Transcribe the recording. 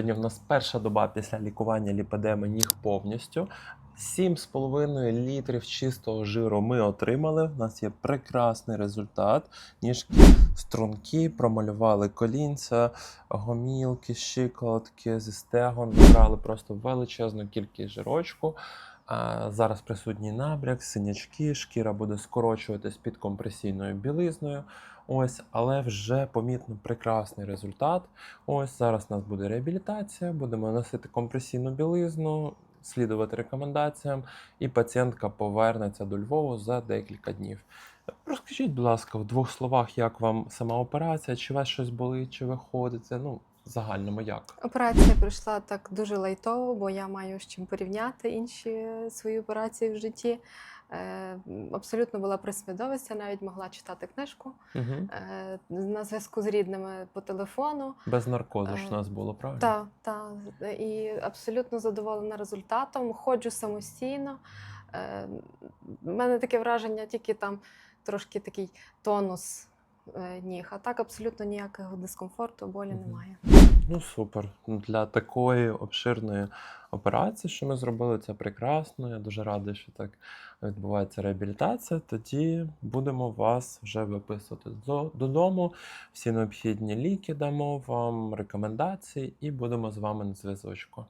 Сьогодні в нас перша доба після лікування ліпедеми ніг повністю. 7,5 літрів чистого жиру ми отримали. У нас є прекрасний результат. Ніжки струнки, промалювали колінця, гомілки, щиколотки зі стегон. Забрали просто величезну кількість жирочку. Зараз присутній набряк, синячки, шкіра буде скорочуватись під компресійною білизною. Ось, але вже помітно прекрасний результат. Ось зараз у нас буде реабілітація, будемо носити компресійну білизну, слідувати рекомендаціям, і пацієнтка повернеться до Львову за декілька днів. Розкажіть, будь ласка, в двох словах, як вам сама операція, чи вас щось болить, чи ви ходите? Ну, загальному як? Операція пройшла так дуже лайтово, бо я маю з чим порівняти інші свої операції в житті. Е, абсолютно була при свідомості, навіть могла читати книжку Угу. е, на зв'язку з рідними по телефону. Без наркозу ж Е, у нас було, правильно? Так, так. І абсолютно задоволена результатом. Ходжу самостійно. Е, У мене таке враження, тільки там трошки такий тонус е, ніг. А так абсолютно ніякого дискомфорту, болі немає. Ну, супер. Для такої обширної операції, що ми зробили, це прекрасно. Я дуже радий, що так відбувається реабілітація. Тоді будемо вас вже виписувати до- додому. Всі необхідні ліки дамо вам, рекомендації, і будемо з вами на зв'язочку.